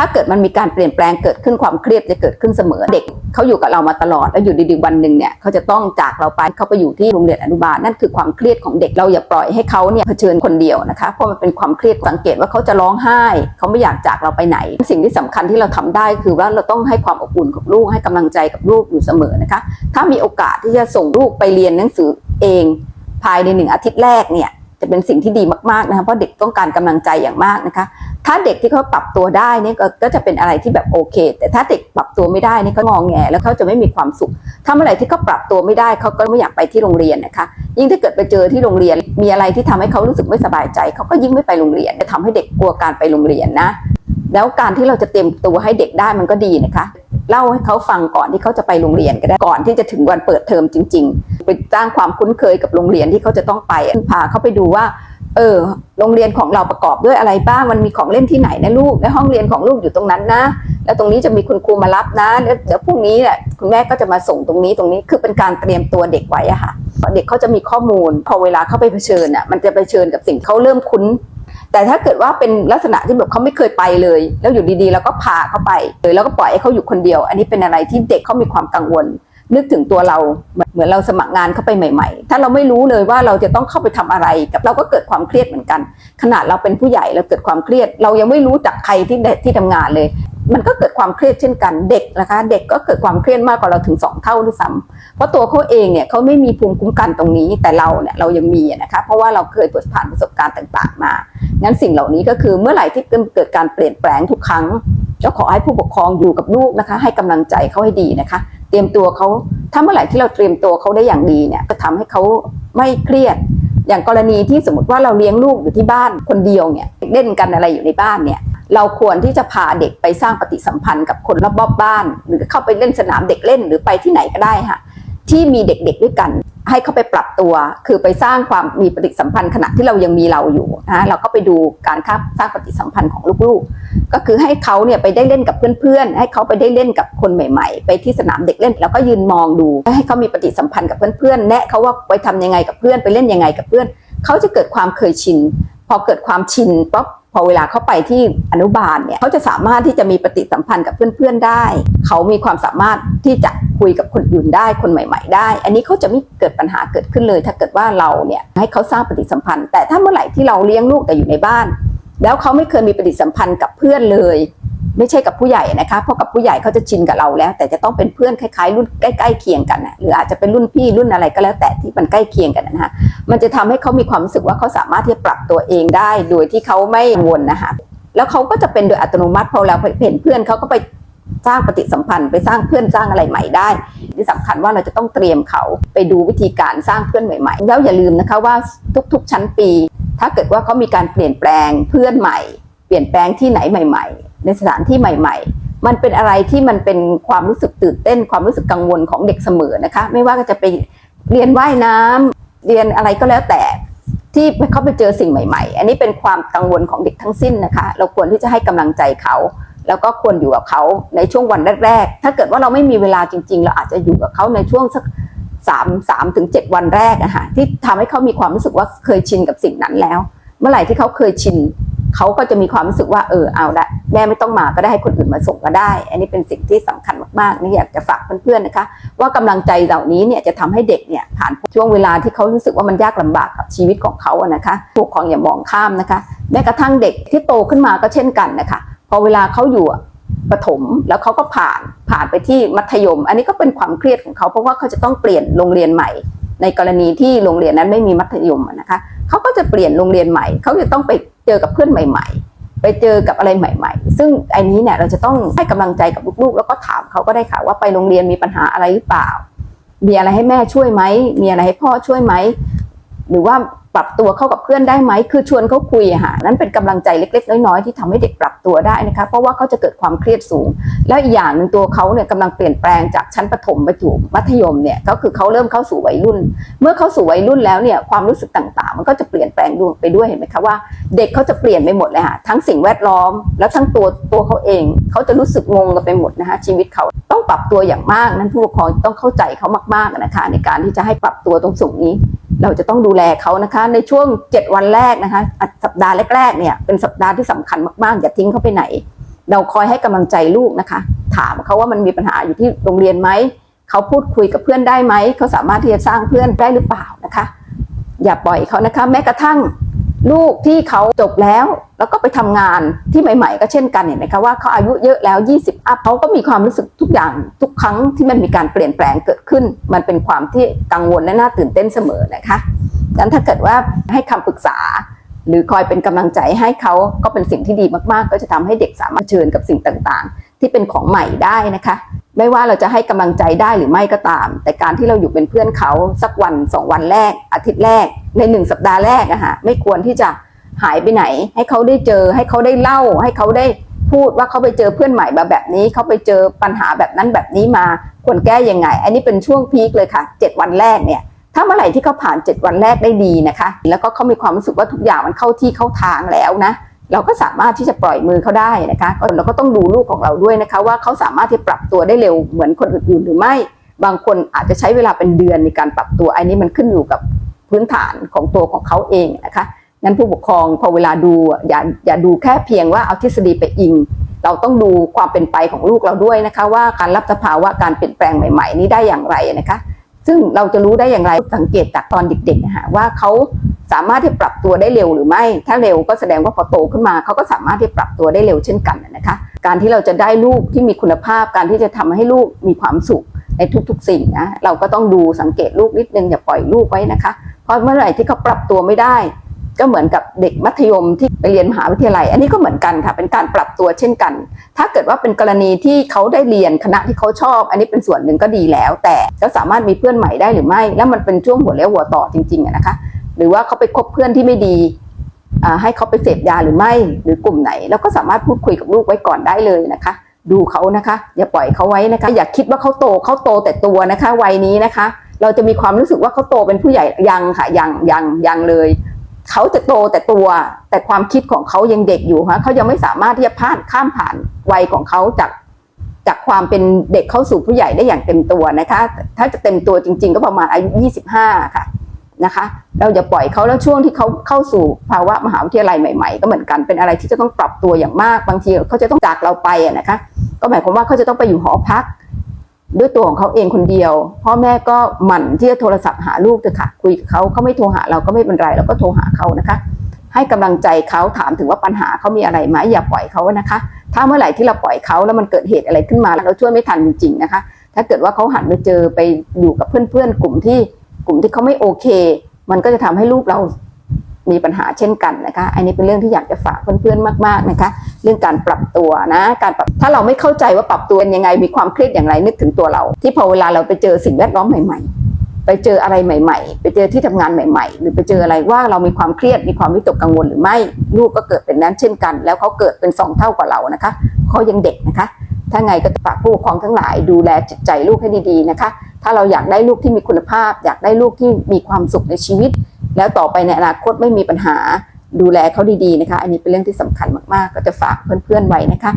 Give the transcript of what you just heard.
ถ้าเกิดมันมีการเปลี่ยนแปลงเกิดขึ้นความเครียดจะเกิดขึ้นเสมอ เด็กเขาอยู่กับเรามาตลอดแล้วอยู่ดีๆวันหนึ่งเนี่ยเขาจะต้องจากเราไปเขาไปอยู่ที่โรงเรียนอนุบาลนั่นคือความเครียดของเด็กเราอย่าปล่อยให้เขาเนี่ยเผชิญคนเดียวนะคะเพราะมันเป็นความเครียดสังเกตว่าเขาจะร้องไห้เขาไม่อยากจากเราไปไหน สิ่งที่สำคัญที่เราทำได้คือว่าเราต้องให้ความอบอุ่นกับลูกให้กำลังใจกับลูกอยู่เสมอนะคะ ถ้ามีโอกาสที่จะส่งลูกไปเรียนหนังสือเอง ภายในหนึ่งอาทิตย์แรกเนี่ย จะเป็นสิ่งที่ดีมากๆนะคะเพราะเด็กต้องการกำลังใจอย่างมากนะคะ ถ้าเด็กที่เขาปรับตัวได้นี่ก็จะเป็นอะไรที่แบบโอเค แต่ถ้าเด็กปรับตัวไม่ได้นี่เขางองแงแล้วเขาจะไม่มีความสุขถ้าเมื่อไหร่ที่เขาปรับตัวไม่ได้เขาก็ไม่อยากไปที่โรงเรียนนะคะ ยิ่งถ้าเกิดไปเจอที่โรงเรียน มีอะไรที่ทำให้เขารู้สึกไม่สบายใจเขาก็ยิ่งไม่ไปโรงเรียนจะทำให้เด็กกลัวการไปโรงเรียนนะ แล้วการที่เราจะเตรียมตัวให้เด็กได้มันก็ดีนะคะเล่าให้เขาฟังก่อนที่เขาจะไปโรงเรียนก็ได้ก่อนที่จะถึงวันเปิดเทอมจริง ๆ ไปสร้างความคุ้นเคยกับโรงเรียนที่เขาจะต้องไปพาเขาไปดูว่า เออ โรงเรียนของเราประกอบด้วยอะไรบ้าง มันมีของเล่นที่ไหนนะลูก และห้องเรียนของลูกอยู่ตรงนั้นนะ แล้วตรงนี้จะมีคุณครูมารับนะแล้วเดี๋ยวพรุ่งนี้แหละคุณแม่ก็จะมาส่งตรงนี้ตรงนี้ คือเป็นการเตรียมตัวเด็กไว้อะค่ะ เด็กเขาจะมีข้อมูล พอเวลาเขาไปเผชิญอะมันจะไปเผชิญกับสิ่งเขาเริ่มคุ้นแต่ถ้าเกิดว่าเป็นลักษณะที่แบบเขาไม่เคยไปเลย แล้วอยู่ดีๆ แล้วก็พาเขาไปเลยแล้วก็ปล่อยให้เขาอยู่คนเดียว อันนี้เป็นอะไรที่เด็กเขามีความกังวล นึกถึงตัวเราเหมือนเราสมัครงานเข้าไปใหม่ ๆ ถ้าเราไม่รู้เลยว่าเราจะต้องเข้าไปทำอะไร กับเราก็เกิดความเครียดเหมือนกัน ขนาดเราเป็นผู้ใหญ่เราเกิดความเครียด เรายังไม่รู้จักใครที่ที่ทำงานเลย มันก็เกิดความเครียดเช่นกัน เด็กนะคะ เด็กก็เกิดความเครียดมากกว่าเราถึงสองเท่าด้วยซ้ำเพราะตัวเขาเองเนี่ยเขาไม่มีภูมิคุ้มกันตรงนี้ แต่เราเนี่ยเรายังมีนะคะ เพราะว่าเราเคยผ่านประสบการณ์ต่างๆ มางั้นสิ่งเหล่านี้ก็คือเมื่อไหร่ที่เกิดการเปลี่ยนแปลงทุกครั้งก็ขอให้ผู้ปกครองอยู่กับลูกนะคะ ให้กำลังใจเขาให้ดีนะคะ เตรียมตัวเขาถ้าเมื่อไหร่ที่เราเตรียมตัวเขาได้อย่างดีเนี่ย จะทำให้เขาไม่เครียด อย่างกรณีที่สมมติว่าเราเลี้ยงลูกอยู่ที่บ้านคนเดียวเนี่ยเล่นกันอะไรอยู่ในบ้านเนี่ยเราควรที่จะพาเด็กไปสร้างปฏิสัมพันธ์กับคนรอบบ้าน หรือเข้าไปเล่นสนามเด็กเล่นหรือไปที่ไหนก็ได้ค่ะ ที่มีเด็กๆด้วยกัน ให้เขาไปปรับตัว คือไปสร้างความมีปฏิสัมพันธ์ขณะที่เรายังมีเราอยู่นะเราก็ไปดูการสร้างปฏิสัมพันธ์ของลูกๆ ก็คือให้เขาเนี่ยไปได้เล่นกับเพื่อนๆ ให้เขาไปได้เล่นกับคนใหม่ ๆ ไปที่สนามเด็กเล่น แล้วก็ยืนมองดู ให้เขามีปฏิสัมพันธ์กับเพื่อนๆ แนะเขาว่าไปทำยังไงกับเพื่อนไปเล่นยังไงกับเพื่อน เขาจะเกิดความเคยชิน พอเกิดความชินปั๊บ อเวลาเขาไปที่อนุบาลเนี่ยเขาจะสามารถที่จะมีปฏิสัมพันธ์กับเพื่อนๆได้ เขามีความสามารถที่จะคุยกับคนอื่นได้คนใหม่ ๆ ได้ อันนี้เขาจะไม่เกิดปัญหาเกิดขึ้นเลย ถ้าเกิดว่าเราเนี่ยให้เขาสร้างปฏิสัมพันธ์ แต่ถ้าเมื่อไหร่ที่เราเลี้ยงลูกแต่อยู่ในบ้าน แล้วเขาไม่เคยมีปฏิสัมพันธ์กับเพื่อนเลย ไม่ใช่กับผู้ใหญ่นะคะเพราะกับผู้ใหญ่เขาจะชินกับเราแล้ว แต่จะต้องเป็นเพื่อนคล้ายๆ รุ่นใกล้ๆเคียงกันนะหรืออาจจะเป็นรุ่นพี่รุ่นอะไรก็แล้วแต่ที่มันใกล้เคียงกันนะฮะมันจะทำให้เขามีความรู้สึกว่าเขาสามารถที่จะปรับตัวเองได้ โดยที่เขาไม่กังวลนะคะแล้วเขาก็จะเป็นโดยอัตโนมัติพอเราเห็นเพื่อนเขาก็ไปสร้างปฏิสัมพันธ์ไปสร้างเพื่อนสร้างอะไรใหม่ได้ ที่สำคัญว่าเราจะต้องเตรียมเขาไปดูวิธีการสร้างเพื่อนใหม่ ๆ แล้วอย่าลืมนะคะว่าทุกๆชั้นปี ถ้าเกิดว่าเขามีการเปลี่ยนแปลงเพื่อนใหม่ เปลี่ยนแปลงที่ไหนใหม่ ๆ ในสถานที่ใหม่ ๆ มันเป็นอะไรที่มันเป็นความรู้สึกตื่นเต้น ความรู้สึกกังวลของเด็กเสมอนะคะ ไม่ว่าจะไปเรียนว่ายน้ำเรียนอะไรก็แล้วแต่ที่เขาไปเจอสิ่งใหม่ ๆ อันนี้เป็นความกังวลของเด็กทั้งสิ้นนะคะ เราควรที่จะให้กำลังใจเขา แล้วก็ควรอยู่กับเขาในช่วงวันแรก ๆ ถ้าเกิดว่าเราไม่มีเวลาจริง ๆ เราอาจจะอยู่กับเขาในช่วงสักสามสามถึงเจ็ดวันแรกอะค่ะที่ทำให้เขามีความรู้สึกว่าเคยชินกับสิ่งนั้นแล้ว เมื่อไหร่ที่เขาเคยชินเขาก็จะมีความรู้สึกว่าเออเอาละ แม่ไม่ต้องมาก็ได้ให้คนอื่นมาส่งก็ได้ อันนี้เป็นสิ่งที่สำคัญมากๆนี่อยากจะฝากเพื่อนๆนะคะ ว่ากำลังใจเหล่านี้เนี่ยจะทำให้เด็กเนี่ยผ่านช่วงเวลาที่เขารู้สึกว่ามันยากลำบากกับชีวิตของเขาอะนะคะผู้ปกครองอย่ามองข้ามนะคะแม้กระทั่งเด็กที่โตขึ้นมาก็เช่นกันนะคะพอเวลาเขาอยู่ประถมแล้วเขาก็ผ่านผ่านไปที่มัธยม อันนี้ก็เป็นความเครียดของเขาเพราะว่าเขาจะต้องเปลี่ยนโรงเรียนใหม่ ในกรณีที่โรงเรียนนั้นไม่มีมัธยมนะคะเขาก็จะเปลี่ยนโรงเรียนใหม่ เขาจะต้องไปเจอกับเพื่อนใหม่ ๆ ไปเจอกับอะไรใหม่ๆ ซึ่งไอ้นี้เนี่ยเราจะต้องให้กำลังใจกับลูกๆ แล้วก็ถามเขาก็ได้ค่ะว่าไปโรงเรียนมีปัญหาอะไรหรือเปล่า มีอะไรให้แม่ช่วยไหม มีอะไรให้พ่อช่วยไหม หรือว่า รับตัวเข้ากับเพื่อนได้ไหมคือชวนเขาคุยอะค่ะนั่นเป็นกำลังใจเล็ก ๆ น้อยๆที่ทำให้เด็กปรับตัวได้นะคะเพราะว่าเขาจะเกิดความเครียดสูง แล้วอีกอย่างหนึ่งตัวเขาเนี่ยกำลังเปลี่ยนแปลงจากชั้นประถมไปสู่มัธยมเนี่ยก็คือเขาเริ่มเข้าสู่วัยรุ่น เมื่อเข้าสู่วัยรุ่นแล้วเนี่ยความรู้สึกต่างๆ มันก็จะเปลี่ยนแปลงไปด้วยเห็นไหมคะว่า เด็กเขาจะเปลี่ยนไปหมดเลยค่ะทั้งสิ่งแวดล้อม แล้วทั้งตัวตัวเขาเองเขาจะรู้สึกงงกันไปหมดนะคะชีวิตเขาต้องปรับตัวอย่างมากนั้นผู้ปกครองต้องเข้าใจเขามากๆนะคะ ในการที่จะให้ปรับตัวตรงส่วนนี้ เราจะต้องดูแลเขานะคะ ในช่วง 7 วันแรกนะคะอะสัปดาห์แรกๆเนี่ยเป็นสัปดาห์ที่สำคัญมากๆ อย่าทิ้งเขาไปไหน เราคอยให้กำลังใจลูกนะคะ ถามเขาว่ามันมีปัญหาอยู่ที่โรงเรียนไหมเขาพูดคุยกับเพื่อนได้ไหมเขาสามารถที่จะสร้างเพื่อนได้หรือเปล่านะคะ อย่าปล่อยเขานะคะ แม้กระทั่ง ลูกที่เขาจบแล้ว แล้วก็ไปทำงานที่ใหม่ ๆ ก็เช่นกันเห็นไหมคะว่าเขาอายุเยอะแล้ว 20 อัพเขาก็มีความรู้สึกทุกอย่างทุกครั้งที่มันมีการเปลี่ยนแปลงเกิดขึ้น มันเป็นความที่กังวลและน่าตื่นเต้นเสมอนะคะดังนั้นถ้าเกิดว่าให้คำปรึกษา หรือคอยเป็นกำลังใจให้เขาก็เป็นสิ่งที่ดีมากๆ ก็จะทำให้เด็กสามารถเชิญกับสิ่งต่างๆ ที่เป็นของใหม่ได้นะคะไม่ว่าเราจะให้กำลังใจได้หรือไม่ก็ตาม แต่การที่เราอยู่เป็นเพื่อนเขาสักวันสองวันแรกอาทิตย์แรก ในหนึ่งสัปดาห์แรกอะฮะไม่ควรที่จะหายไปไหน ให้เขาได้เจอ ให้เขาได้เล่า ให้เขาได้พูดว่าเขาไปเจอเพื่อนใหม่มาแบบนี้ เขาไปเจอปัญหาแบบนั้นแบบนี้มาควรแก้ยังไง อันนี้เป็นช่วงพีคเลยค่ะเจ็ดวันแรกเนี่ย ถ้าเมื่อไหร่ที่เขาผ่าน 7 วันแรกได้ดีนะคะ แล้วก็เขามีความรู้สึกว่าทุกอย่างมันเข้าที่เข้าทางแล้วนะ เราก็สามารถที่จะปล่อยมือเขาได้นะคะเราก็ต้องดูลูกของเราด้วยนะคะ ว่าเขาสามารถที่ปรับตัวได้เร็วเหมือนคนอื่นๆหรือไม่ บางคนอาจจะใช้เวลาเป็นเดือนในการปรับตัว อันนี้มันขึ้นอยู่กับ พื้นฐานของตัวของเขาเองนะคะงั้นผู้ปกครองพอเวลาดูอย่าอย่าดูแค่เพียงว่าเอาทฤษฎีไปอิง เราต้องดูความเป็นไปของลูกเราด้วยนะคะ ว่าการรับสภาวะการเปลี่ยนแปลงใหม่ ๆ นี้ได้อย่างไรนะคะ ซึ่งเราจะรู้ได้อย่างไรสังเกตจากตอนเด็กๆนะฮะว่าเขาสามารถที่ปรับตัวได้เร็วหรือไม่ ถ้าเร็วก็แสดงว่าพอโตขึ้นมาเขาก็สามารถที่ปรับตัวได้เร็วเช่นกันนะคะ การที่เราจะได้ลูกที่มีคุณภาพ การที่จะทำให้ลูกมีความสุขในทุกๆ สิ่งนะ เราก็ต้องดูสังเกตลูกนิดนึงอย่าปล่อยลูกไว้นะคะ เพราะเมื่อไหร่ที่เขาปรับตัวไม่ได้ ก็เหมือนกับเด็กมัธยมที่ไปเรียนมหาวิทยาลัย อันนี้ก็เหมือนกันค่ะ เป็นการปรับตัวเช่นกัน ถ้าเกิดว่าเป็นกรณีที่เขาได้เรียนคณะที่เขาชอบ อันนี้เป็นส่วนหนึ่งก็ดีแล้ว แต่เขาสามารถมีเพื่อนใหม่ได้หรือไม่ แล้วมันเป็นช่วงหัวเลี้ยวหัวต่อจริงๆนะคะ หรือว่าเขาไปคบเพื่อนที่ไม่ดีให้เขาไปเสพยาหรือไม่หรือกลุ่มไหน แล้วก็สามารถพูดคุยกับลูกไว้ก่อนได้เลยนะคะ ดูเขานะคะ อย่าปล่อยเขาไว้นะคะ อย่าคิดว่าเขาโตเขาโตแต่ตัวนะคะวัยนี้นะคะ เราจะมีความรู้สึกว่าเขาโตเป็นผู้ใหญ่ยังค่ะยังยังยังเลยเขาจะโตแต่ตัวแต่ความคิดของเขายังเด็กอยู่ฮะเขายังไม่สามารถที่จะผ่านข้ามผ่านวัยของเขาจากจากความเป็นเด็กเข้าสู่ผู้ใหญ่ได้อย่างเต็มตัวนะคะ ถ้าจะเต็มตัวจริง ๆ ก็ประมาณอายุ25 ค่ะนะคะ เราอย่าปล่อยเขาแล้วช่วงที่เขาเข้าสู่ภาวะมหาวิทยาลัยใหม่ ๆ ก็เหมือนกันเป็นอะไรที่จะต้องปรับตัวอย่างมากบางทีเขาจะต้องจากเราไปอะนะคะ ก็หมายความว่าเขาจะต้องไปอยู่หอพัก ด้วยตัวของเขาเองคนเดียว พ่อแม่ก็หมั่นที่จะโทรศัพท์หาลูกเถอะค่ะ คุยกับเขาเขาไม่โทรหาเราก็ไม่เป็นไรเราก็โทรหาเขานะคะ ให้กำลังใจเขาถามถึงว่าปัญหาเขามีอะไรไหมอย่าปล่อยเขานะคะ ถ้าเมื่อไหร่ที่เราปล่อยเขาแล้วมันเกิดเหตุอะไรขึ้นมาเราช่วยไม่ทันจริงๆนะคะ ถ้าเกิดว่าเขาหันไปเจอไปอยู่กับเพื่อนๆ กลุ่มที่กลุ่มที่เขาไม่โอเค มันก็จะทำให้ลูกเรามีปัญหาเช่นกันนะคะ อันนี้เป็นเรื่องที่อยากจะฝากเพื่อนๆมาก ๆนะคะ เรื่องการปรับตัวนะการปรับถ้าเราไม่เข้าใจว่าปรับตัวยังไงมีความเครียดอย่างไรนึกถึงตัวเรา ที่พอเวลาเราไปเจอสิ่งแวดล้อมใหม่ ๆ ไปเจออะไรใหม่ ๆ ไปเจอที่ทำงานใหม่ ๆ หรือไปเจออะไรว่าเรามีความเครียดมีความวิตกกังวลหรือไม่ลูกก็เกิดเป็นนั้นเช่นกัน แล้วเขาเกิดเป็นสองเท่ากว่าเรานะคะเขายังเด็กนะคะถ้าไงก็ฝากผู้ปกครองทั้งหลายดูแลจิตใจลูกให้ดีๆนะคะ ถ้าเราอยากได้ลูกที่มีคุณภาพ อยากได้ลูกที่มีความสุขในชีวิต แล้วต่อไปในอนาคตไม่มีปัญหา ดูแลเขาดีๆนะคะ อันนี้เป็นเรื่องที่สำคัญมากๆ ก็จะฝากเพื่อนๆไว้นะคะ